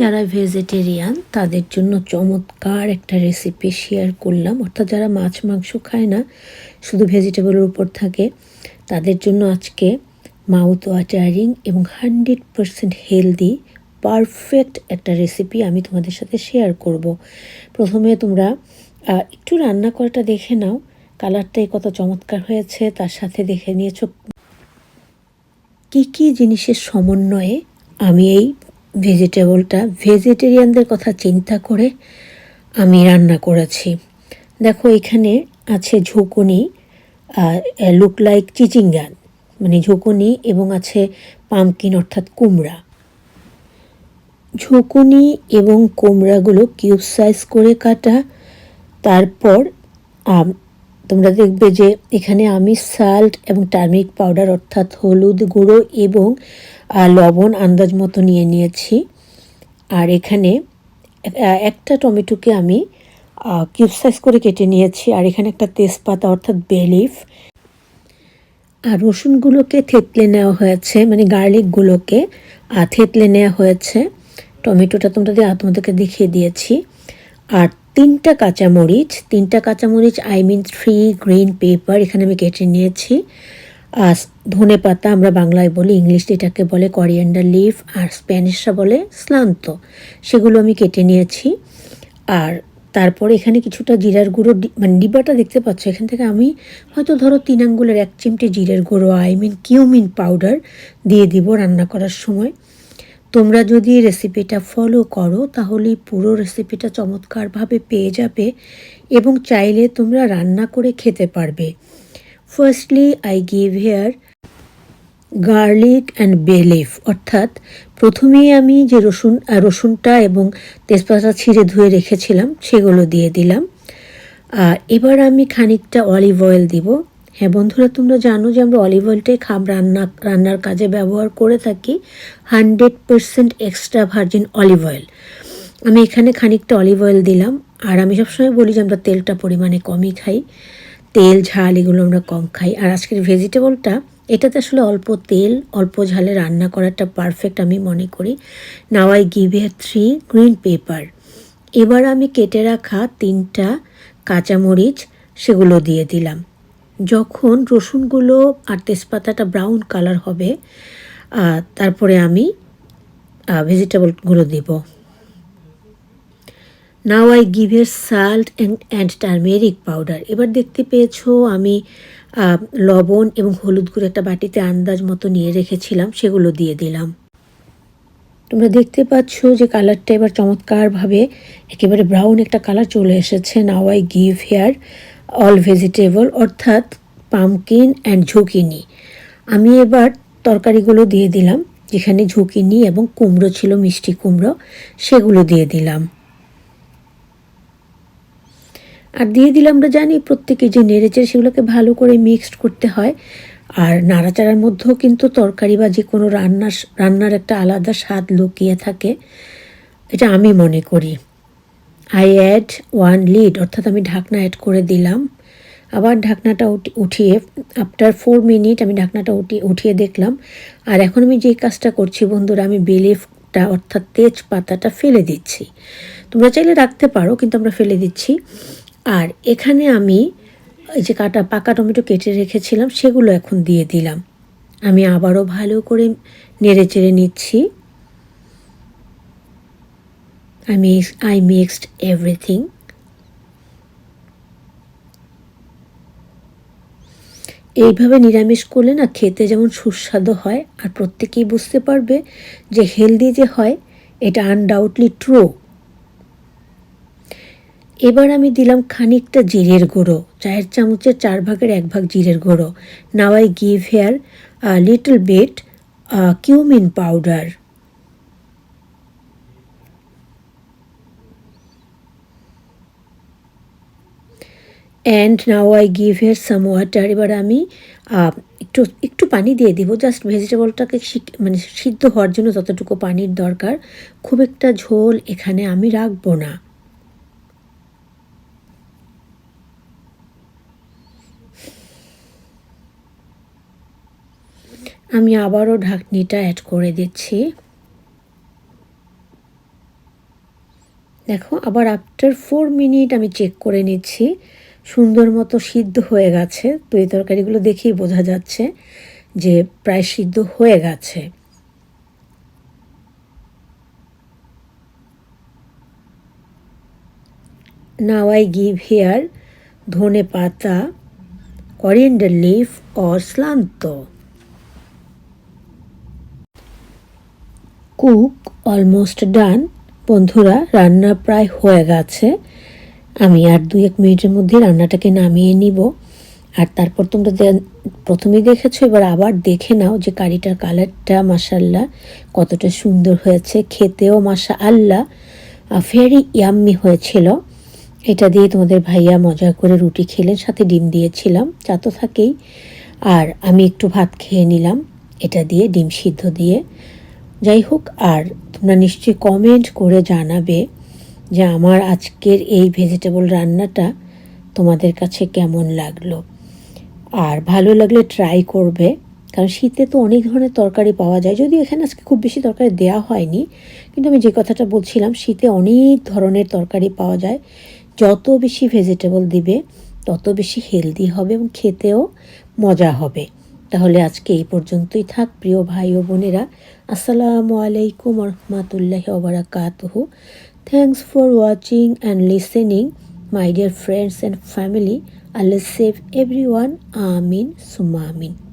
যারা ভেজিটেরিয়ান তাদের জন্য চমৎকার একটা রেসিপি শেয়ার করলাম। অর্থাৎ যারা মাছ, মাংস খায় না, শুধু ভেজিটেবলের উপর থাকে, তাদের জন্য আজকে মাউথ ওয়াটারিং এবং হান্ড্রেড পারসেন্ট হেলদি পারফেক্ট একটা রেসিপি আমি তোমাদের সাথে শেয়ার করব। প্রথমে তোমরা একটু রান্না করাটা দেখে নাও। কালারটাই কত চমৎকার হয়েছে, তার সাথে দেখে নিয়েছো। কী কী জিনিসের সমন্বয়ে আমি এই ভেজিটেবলটা, ভেজিটেরিয়ানদের কথা চিন্তা করে আমি রান্না করেছি। দেখো, এখানে আছে ঝুঁকুনি লুক লাইক চিচিঙ্গান মানে ঝুঁকুনি এবং আছে পামকিন অর্থাৎ কুমড়া। ঝুঁকুনি এবং কুমড়াগুলো কিউব সাইজ করে কাটা, তারপর তোমরা দেখবে যে এখানে আমি সাল্ট এবং টার্মিক পাউডার অর্থাৎ হলুদ গুঁড়ো এবং লবণ আন্দাজ মতো নিয়ে নিয়েছি। আর এখানে একটা টমেটোকে আমি কিউব সাইজ করে কেটে নিয়েছি। আর এখানে একটা তেজপাতা অর্থাৎ বেলিফ আর রসুনগুলোকে থেতলে নেওয়া হয়েছে মানে গার্লিকগুলোকে থেতলে নেওয়া হয়েছে। টমেটোটা তোমরা তোমাদেরকে দেখিয়ে দিয়েছি। আর তিনটা কাঁচামরিচ তিনটা কাঁচামরিচ I mean three green pepper এখানে আমি কেটে নিয়েছি। আর ধনে পাতা আমরা বাংলায় বলি, ইংলিশ এটাকে বলে করিয়েন্ডার লিফ আর স্প্যানিশরা বলে স্লান্ত সেগুলো আমি কেটে নিয়েছি। আর তারপরে এখানে কিছুটা জিরার গুঁড়ো মানে ডিব্বাটা দেখতে পাচ্ছ, এখান থেকে আমি হয়তো ধরো তিন আঙ্গুলের এক চিমটে জিরের গুঁড়ো আই মিন কিউমিন পাউডার দিয়ে দিব রান্না করার সময়। তোমরা যদি রেসিপিটা ফলো করো, তাহলে পুরো রেসিপিটা চমৎকারভাবে পেয়ে যাবে এবং চাইলে তোমরা রান্না করে খেতে পারবে। Firstly I give here garlic and bay leaf অর্থাৎ প্রথমেই আমি যে রসুন রসুনটা এবং তেজপাতা ছিঁড়ে ধুয়ে রেখেছিলাম, সেগুলো দিয়ে দিলাম। এবার আমি খানিকটা অলিভ অয়েল দিব। হ্যাঁ বন্ধুরা, তোমরা জানো যে আমরা অলিভ অয়েলটাই খাব, রান্না, রান্নার কাজে ব্যবহার করে থাকি hundred percent extra virgin olive oil আমি এখানে খানিকটা অলিভ অয়েল দিলাম, আর আমি সবসময় বলি যে আমরা তেলটা পরিমাণে কমই খাই। তেল, ঝাল এগুলো আমরা কম খাই। আর আজকের ভেজিটেবলটা, এটাতে আসলে অল্প তেল, অল্প ঝালে রান্না করাটা পারফেক্ট আমি মনে করি। Now I give a three green pepper এবার আমি কেটে রাখা তিনটা কাঁচামরিচ, সেগুলো দিয়ে দিলাম। যখন রসুনগুলো আর তেজপাতাটা ব্রাউন কালার হবে তারপরে আমি ভেজিটেবলগুলো দিব। Now I give uh salt and turmeric powder এবার দেখতে পেয়েছ আমি লবণ এবং হলুদ গুঁড়ো একটা বাটিতে আন্দাজ মতো নিয়ে রেখেছিলাম, সেগুলো দিয়ে দিলাম। তোমরা দেখতে পাচ্ছ যে কালারটা এবার চমৎকারভাবে একেবারে ব্রাউন একটা কালার চলে এসেছে। Now I give here all vegetable অর্থাৎ পামকিন অ্যান্ড ঝুঁকিনি আমি এবার তরকারিগুলো দিয়ে দিলাম, যেখানে ঝুঁকিনি এবং কুমড়ো ছিল, মিষ্টি কুমড়ো, সেগুলো দিয়ে দিলাম। আর দিয়ে দিলে আমরা জানি প্রত্যেকে যে নেড়েচেড়ে সেগুলোকে ভালো করে মিক্সড করতে হয়, আর নাড়াচাড়ার মধ্যেও কিন্তু তরকারি বা যে কোনো রান্নার রান্নার একটা আলাদা স্বাদ লুকিয়ে থাকে, এটা আমি মনে করি। আই অ্যাড ওয়ান লিড অর্থাৎ আমি ঢাকনা অ্যাড করে দিলাম। আবার ঢাকনাটা উঠি- উঠিয়ে আফটার ফোর মিনিট আমি ঢাকনাটা উঠিয়ে উঠিয়ে দেখলাম। আর এখন আমি যে কাজটা করছি বন্ধুরা, আমি বেলিফটা, অর্থাৎ তেজপাতাটা ফেলে দিচ্ছি। তোমরা চাইলে রাখতে পারো, কিন্তু আমরা ফেলে দিচ্ছি। আর এখানে আমি এই যে কাটা, পাকা টমেটো কেটে রেখেছিলাম, সেগুলো এখন দিয়ে দিলাম। আমি আবারও ভালো করে নেড়ে চেড়ে নিচ্ছি। আমি আই মিক্সড এভরিথিং এইভাবে নিরামিষ করলে না খেতে যেমন সুস্বাদু হয়, আর প্রত্যেকেই বুঝতে পারবে যে হেলদি যে হয়, এটা আনডাউটলি ট্রু এবার আমি দিলাম খানিকটা জিরের গুঁড়ো, চায়ের চামচের চার ভাগের এক ভাগ জিরের গুঁড়ো। Now I give here little bit cumin powder and now I give here some water এবার আমি একটু একটু পানি দিয়ে দিব। জাস্ট ভেজিটেবলটাকে মানে সিদ্ধ হওয়ার জন্য যতটুকু পানির দরকার, খুব একটা ঝোল এখানে আমি রাখব না। আমি আবারও ঢাকনিটা অ্যাড করে দিচ্ছি। দেখো, আবার আফটার ফোর মিনিট আমি চেক করে নিচ্ছি। সুন্দর মতো সিদ্ধ হয়ে গেছে। তো এই তরকারিগুলো দেখেই বোঝা যাচ্ছে যে প্রায় সিদ্ধ হয়ে গেছে। Now I give here ধনে পাতা, coriander leaf, or slanto. Cook almost done বন্ধুরা, রান্না প্রায় হয়ে গেছে। আমি আর দুই এক মিনিটের মধ্যে রান্নাটাকে নামিয়ে নিব। আর তারপর তোমরা প্রথমে দেখেছ, এবার আবার দেখে নাও যে কারিটার কালারটা মাসাল্লাহ কতটা সুন্দর হয়েছে। খেতেও মাসা আল্লাহ ভেরি ইয়াম্মি হয়েছিল। এটা দিয়ে তোমাদের ভাইয়া মজা করে রুটি খেলেন, সাথে ডিম দিয়েছিলাম, চা তো থাকেই। আর আমি একটু ভাত খেয়ে নিলাম, এটা দিয়ে ডিম সিদ্ধ দিয়ে। যাই হোক, আর তোমরা নিশ্চয়ই কমেন্ট করে জানাবে যে আমার আজকের এই ভেজিটেবল রান্নাটা তোমাদের কাছে কেমন লাগল? আর ভালো লাগলে ট্রাই করবে, কারণ শীতে তো অনেক ধরনের তরকারি পাওয়া যায়। যদিও এখানে আজকে খুব বেশি তরকারি দেওয়া হয়নি, কিন্তু আমি যে কথাটা বলছিলাম, শীতে অনেক ধরনের তরকারি পাওয়া যায়। যত বেশি ভেজিটেবল দিবে, তত বেশি হেলদি হবে এবং খেতেও মজা হবে। তাহলে আজকে এই পর্যন্তই থাক, প্রিয় ভাই ও বোনেরা। আসসালামু আলাইকুম রহমতুল্লাহ ওবরাকাতহ Thanks for watching and listening, my dear friends and family. Allah save everyone. Amin. Sumamin.